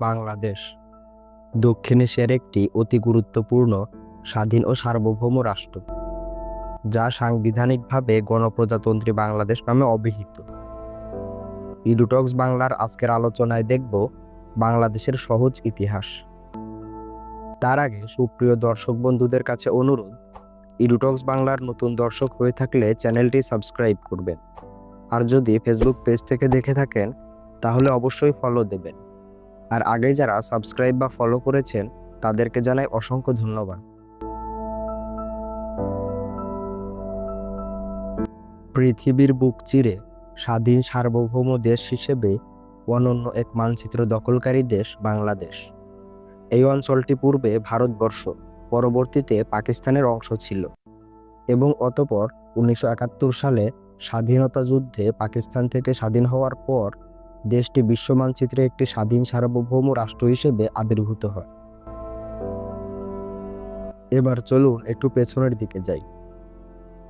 বাংলাদেশ। দক্ষিণ এশিয়ার একটি অতি গুরুত্বপূর্ণ, স্বাধীন ও সার্বভৌম রাষ্ট্র, যা সাংবিধানিকভাবে গণপ্রজাতন্ত্রী বাংলাদেশ নামে অভিহিত। ইডুটক্স বাংলার আজকের আলোচনায় দেখব বাংলাদেশের সহজ ইতিহাস। তার আগে সুপ্রিয় দর্শক বন্ধুদের কাছে অনুরোধ, ইডুটক্স বাংলার নতুন দর্শক হয়ে থাকলে চ্যানেলটি সাবস্ক্রাইব করবেন। আর যদি ফেসবুক পেজ থেকে দেখে থাকেন, তাহলে অবশ্যই ফলো দেবেন। আর আগে যারা সাবস্ক্রাইব বা ফলো করেছেন, তাদেরকে জানাই অসংখ্য ধন্যবাদ। পৃথিবীর বুক চিরে স্বাধীন সার্বভৌম দেশ হিসেবে অনন্য এক মানচিত্র দখলকারী দেশ বাংলাদেশ। এই অঞ্চলটি পূর্বে ভারতবর্ষ, পরবর্তীতে পাকিস্তানের অংশ ছিল এবং অতপর উনিশশো একাত্তর সালে স্বাধীনতা যুদ্ধে পাকিস্তান থেকে স্বাধীন হওয়ার পর দেশটি বিশ্ব মানচিত্রে একটি স্বাধীন সার্বভৌম রাষ্ট্র হিসেবে আবির্ভূত হয়। এবার চলুন একটু পেছনের দিকে যাই।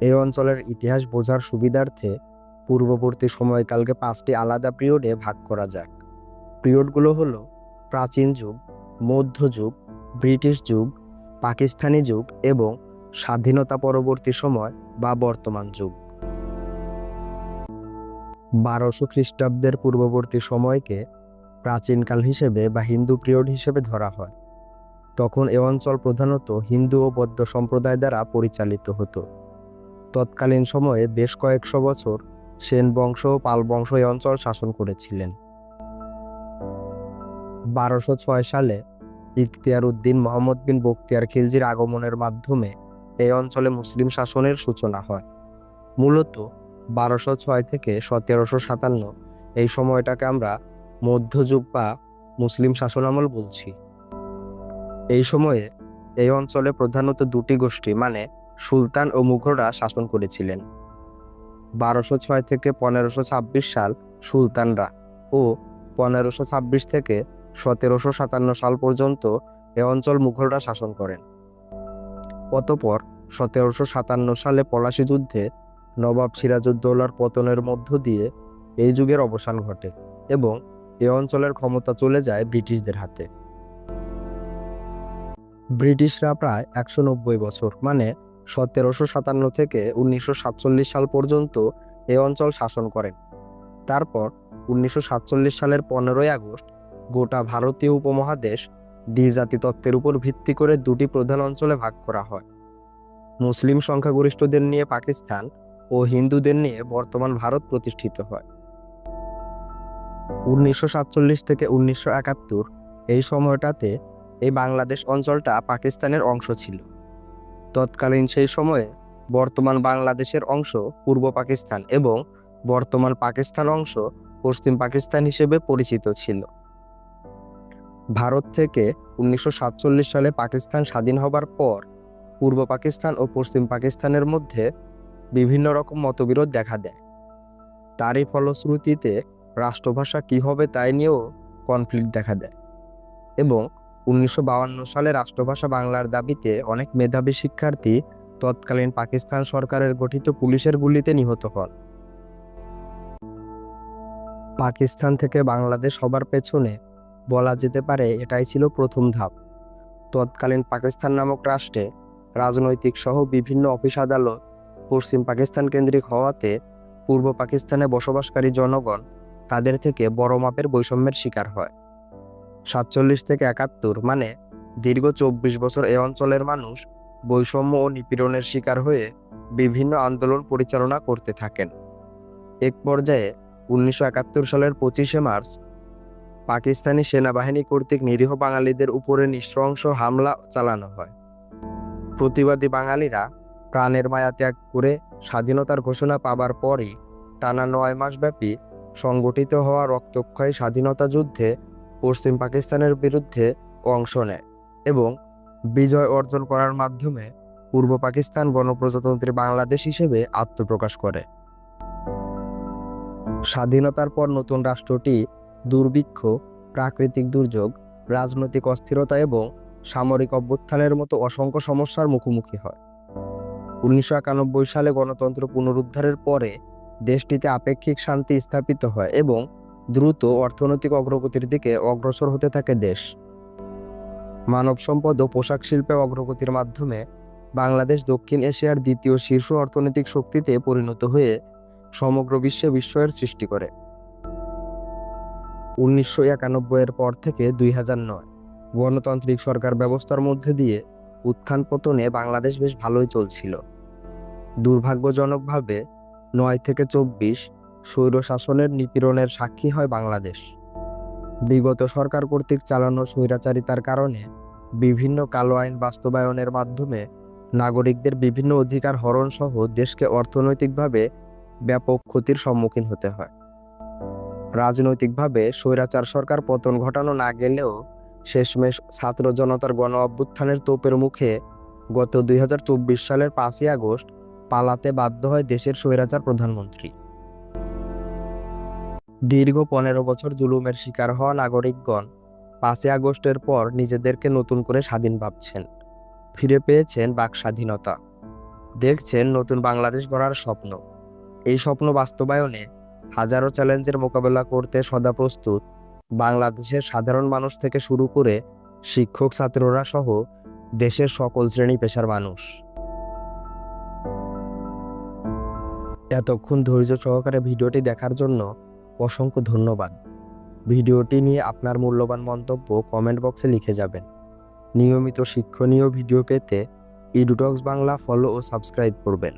এই অঞ্চলের ইতিহাস বোঝার সুবিধার্থে পূর্ববর্তী সময়কালকে পাঁচটি আলাদা পিরিয়ডে ভাগ করা যাক। পিরিয়ডগুলো হলো প্রাচীন যুগ মধ্যযুগ ব্রিটিশ যুগ, পাকিস্তানি যুগ এবং স্বাধীনতা পরবর্তী সময় বা বর্তমান যুগ। বারোশো খ্রিস্টাব্দের পূর্ববর্তী সময়কে প্রাচীনকাল হিসেবে বা হিন্দু পিরিয়ড হিসেবে ধরা হয়। তখন এ অঞ্চল প্রধানত হিন্দু ও বৌদ্ধ সম্প্রদায় দ্বারা পরিচালিত হতো। তৎকালীন সময়ে বেশ কয়েকশো বছর সেন বংশ ও পাল বংশ এই অঞ্চল শাসন করেছিলেন। বারোশো ছয় সালে ইখতিয়ার উদ্দিন মোহাম্মদ বিন বখতিয়ার খিলজির আগমনের মাধ্যমে এই অঞ্চলে মুসলিম শাসনের সূচনা হয়। মূলত বারোশো ছয় থেকে সতেরোশো সাতান্ন। এই সময়টাকে আমরা মধ্যযুগ বা মুসলিম শাসনামল বলছি। এই সময়ে এই অঞ্চলে প্রধানত দুটি গোষ্ঠী মানে সুলতান ও মুঘলরা শাসন করেছিলেন। বারোশো ছয় থেকে পনেরোশো ছাব্বিশ সাল সুলতানরা ও পনেরোশো ছাব্বিশ থেকে সতেরোশো সাতান্ন সাল পর্যন্ত এ অঞ্চল মুঘলরা শাসন করেন। অতপর সতেরোশো সাতান্ন সালে পলাশী যুদ্ধে নবাব সিরাজউদ্দৌলার পতনের মধ্য দিয়ে এই যুগের অবসান ঘটে এবং এ অঞ্চলের ক্ষমতা চলে যায় ব্রিটিশদের হাতে। ব্রিটিশরা প্রায় একশো নব্বই বছর মানে সতেরোশো সাতান্ন থেকে উনিশশো সাতচল্লিশ সাল পর্যন্ত এ অঞ্চল শাসন করেন। তারপর উনিশশো সাতচল্লিশ সালের পনেরোই আগস্ট গোটা ভারতীয় উপমহাদেশ দ্বিজাতি তত্ত্বের উপর ভিত্তি করে দুটি প্রধান অঞ্চলে ভাগ করা হয়। মুসলিম সংখ্যাগরিষ্ঠদের নিয়ে পাকিস্তান ও হিন্দুদের নিয়ে বর্তমান ভারত প্রতিষ্ঠিত হয়। উনিশশো সাতচল্লিশ থেকে উনিশশো একাত্তর এই সময়টাতে এই বাংলাদেশ অঞ্চলটা পাকিস্তানের অংশ ছিল। তৎকালীন সেই সময়ে বর্তমান বাংলাদেশের অংশ পূর্ব পাকিস্তান এবং বর্তমান পাকিস্তান অংশ পশ্চিম পাকিস্তান হিসেবে পরিচিত ছিল। ভারত থেকে উনিশশো সাতচল্লিশ সালে পাকিস্তান স্বাধীন হবার পর পূর্ব পাকিস্তান ও পশ্চিম পাকিস্তানের মধ্যে বিভিন্ন রকম মতবিরোধ দেখা দেয়। তারই ফলশ্রুতিতে রাষ্ট্রভাষা কী হবে তাই নিয়েও কনফ্লিক্ট দেখা দেয় এবং উনিশশো সালে রাষ্ট্রভাষা বাংলার দাবিতে অনেক মেধাবী শিক্ষার্থী তৎকালীন পাকিস্তান সরকারের গঠিত পুলিশের গুলিতে নিহত হন। পাকিস্তান থেকে বাংলাদেশ হবার পেছনে বলা যেতে পারে এটাই ছিল প্রথম ধাপ। তৎকালীন পাকিস্তান নামক রাষ্ট্রে রাজনৈতিক সহ বিভিন্ন অফিস আদালত পশ্চিম পাকিস্তান কেন্দ্রিক হওয়াতে পূর্ব পাকিস্তানে বসবাসকারী জনগণ তাদের থেকে বড় মাপের বৈষম্যের শিকার হয়। সাতচল্লিশ থেকে একাত্তর মানে দীর্ঘ চব্বিশ বছর এ অঞ্চলের মানুষ বৈষম্য ও নিপীড়নের শিকার হয়ে বিভিন্ন আন্দোলন পরিচালনা করতে থাকেন। এক পর্যায়ে উনিশশো একাত্তর সালের পঁচিশে মার্চ পাকিস্তানি সেনাবাহিনী কর্তৃক নিরীহ বাঙালিদের উপরে নৃশংস হামলা চালানো হয়। প্রতিবাদী বাঙালিরা প্রাণের মায়া ত্যাগ করে স্বাধীনতার ঘোষণা পাবার পরই টানা নয় মাসব্যাপী সংগঠিত হওয়া রক্তক্ষয়ী স্বাধীনতা যুদ্ধে পশ্চিম পাকিস্তানের বিরুদ্ধে অংশ নেয় এবং বিজয় অর্জন করার মাধ্যমে পূর্ব পাকিস্তান গণপ্রজাতন্ত্রী বাংলাদেশ হিসেবে আত্মপ্রকাশ করে। স্বাধীনতার পর নতুন রাষ্ট্রটি দুর্ভিক্ষ, প্রাকৃতিক দুর্যোগ, রাজনৈতিক অস্থিরতা এবং সামরিক অভ্যুত্থানের মতো অসংখ্য সমস্যার মুখোমুখি হয়। উনিশশো একানব্বই সালে গণতন্ত্র পুনরুদ্ধারের পরে দেশটিতে আপেক্ষিক শান্তি স্থাপিত হয় এবং দ্রুত অর্থনৈতিক অগ্রগতির দিকে অগ্রসর হতে থাকে দেশ। মানব সম্পদ ও পোশাক শিল্পে অগ্রগতির মাধ্যমে বাংলাদেশ দক্ষিণ এশিয়ার দ্বিতীয় শীর্ষ অর্থনৈতিক শক্তিতে পরিণত হয়ে সমগ্র বিশ্বে বিস্ময়ের সৃষ্টি করে। উনিশশো একানব্বইয়ের পর থেকে দুই হাজার নয়, গণতান্ত্রিক সরকার ব্যবস্থার মধ্যে দিয়ে উত্থান পতনে বাংলাদেশ বেশ ভালোই চলছিল। দুর্ভাগ্যজনকভাবে নয় থেকে চব্বিশ স্বৈর শাসনের নিপীড়নের সাক্ষী হয় বাংলাদেশ। বিগত সরকার কর্তৃক চালানো স্বৈরাচারিতার কারণে বিভিন্ন কালো আইন বাস্তবায়নের মাধ্যমে নাগরিকদের বিভিন্ন অধিকার হরণ সহ দেশকে অর্থনৈতিকভাবে ব্যাপক ক্ষতির সম্মুখীন হতে হয়। রাজনৈতিকভাবে স্বৈরাচার সরকার পতন ঘটানো না গেলেও শেষমেশ ছাত্র জনতার গণ অভ্যুত্থানের তোপের মুখে গত দুই হাজার চব্বিশ সালের পাঁচই আগস্ট পালাতে বাধ্য হয় দেশের স্বৈরাচার প্রধানমন্ত্রী। দীর্ঘ পনেরো বছর জুলুমের শিকার হওয়া নাগরিকগণ পাঁচই আগস্টের পর নিজেদেরকে নতুন করে স্বাধীন ভাবছেন। ফিরে পেয়েছেন বাক স্বাধীনতা। দেখছেন নতুন বাংলাদেশ গড়ার স্বপ্ন। এই স্বপ্ন বাস্তবায়নে হাজারো চ্যালেঞ্জের মোকাবেলা করতে সদা প্রস্তুত। বাংলাদেশের সাধারণ মানুষ থেকে শুরু করে শিক্ষক, ছাত্ররা সহ দেশের সকল শ্রেণি পেশার মানুষ। এতক্ষণ ধৈর্য সহকারে ভিডিওটি দেখার জন্য অসংখ্য ধন্যবাদ। ভিডিওটি নিয়ে আপনার মূল্যবান মন্তব্য কমেন্ট বক্সে লিখে যাবেন। নিয়মিত শিক্ষণীয় ভিডিও পেতে ইডুটক্স বাংলা ফলো ও সাবস্ক্রাইব করবেন।